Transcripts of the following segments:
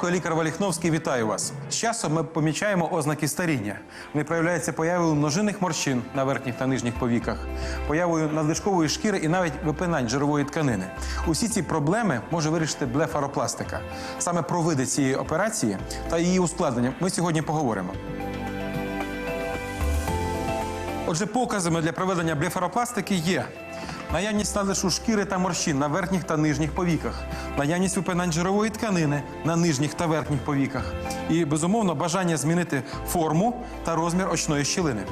ранку, лікар Валіхновський. Вітаю вас. З часом ми помічаємо ознаки старіння. Вони проявляються появою множинних морщин на верхніх та нижніх повіках, появою надлишкової шкіри і навіть випинань жирової тканини. Усі ці проблеми може вирішити блефаропластика. Саме про види цієї операції та її ускладнення ми сьогодні поговоримо. Отже, показами для проведення блефаропластики є наявність надлишу шкіри та морщин на верхніх та нижніх повіках, наявність випинань жирової тканини на нижніх та верхніх повіках і, безумовно, бажання змінити форму та розмір очної щілини.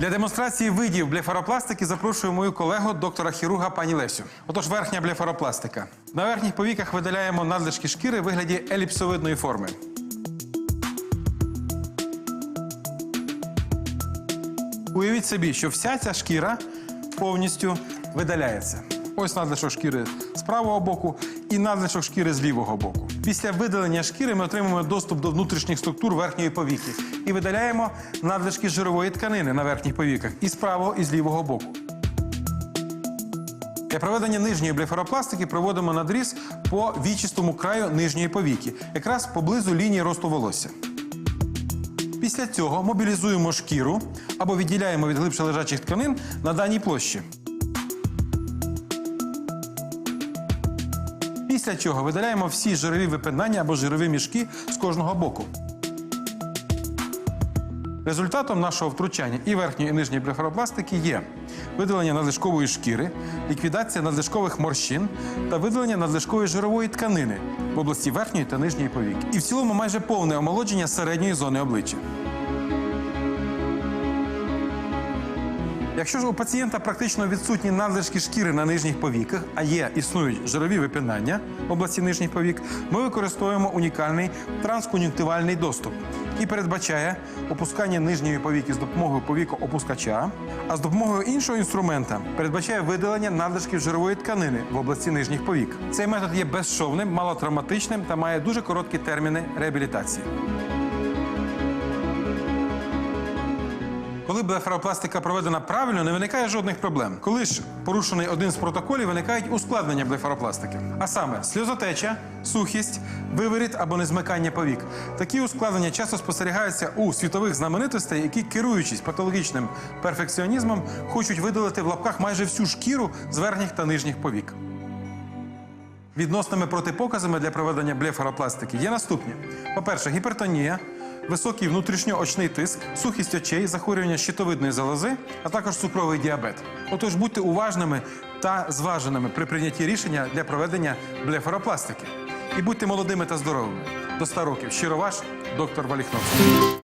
Для демонстрації видів блефаропластики запрошую мою колегу, доктора хірурга пані Лесю. Отож, верхня блефаропластика. На верхніх повіках видаляємо надлишки шкіри в вигляді еліпсовидної форми. Уявіть собі, що вся ця шкіра повністю видаляється. Ось надлишок шкіри з правого боку і надлишок шкіри з лівого боку. Після видалення шкіри ми отримуємо доступ до внутрішніх структур верхньої повіки і видаляємо надлишки жирової тканини на верхніх повіках і з правого, і з лівого боку. Для проведення нижньої блефаропластики проводимо надріз по вічистому краю нижньої повіки, якраз поблизу лінії росту волосся. Після цього мобілізуємо шкіру або відділяємо від глибше лежачих тканин на даній площі. Після чого видаляємо всі жирові випинання або жирові мішки з кожного боку. Результатом нашого втручання і верхньої і нижньої блефаропластики є видалення надлишкової шкіри, ліквідація надлишкових морщин та видалення надлишкової жирової тканини в області верхньої та нижньої повіки. І в цілому майже повне омолодження середньої зони обличчя. Якщо ж у пацієнта практично відсутні надлишки шкіри на нижніх повіках, а є існують жирові випинання в області нижніх повік, ми використовуємо унікальний транскон'юнктивальний доступ, який передбачає опускання нижньої повіки з допомогою повікоопускача, а з допомогою іншого інструмента передбачає видалення надлишків жирової тканини в області нижніх повік. Цей метод є безшовним, малотравматичним та має дуже короткі терміни реабілітації. Коли блефаропластика проведена правильно, не виникає жодних проблем. Коли ж порушений один з протоколів, виникають ускладнення блефаропластики. А саме сльозотеча, сухість, виворіт або незмикання повік. Такі ускладнення часто спостерігаються у світових знаменитостей, які, керуючись патологічним перфекціонізмом, хочуть видалити в лапках майже всю шкіру з верхніх та нижніх повік. Відносними протипоказами для проведення блефаропластики є наступні: по-перше, гіпертонія, високий внутрішньоочний тиск, сухість очей, захворювання щитовидної залози, а також цукровий діабет. Отож будьте уважними та зваженими при прийнятті рішення для проведення блефаропластики. І будьте молодими та здоровими. До 100 років. Щиро ваш, доктор Валіхновський.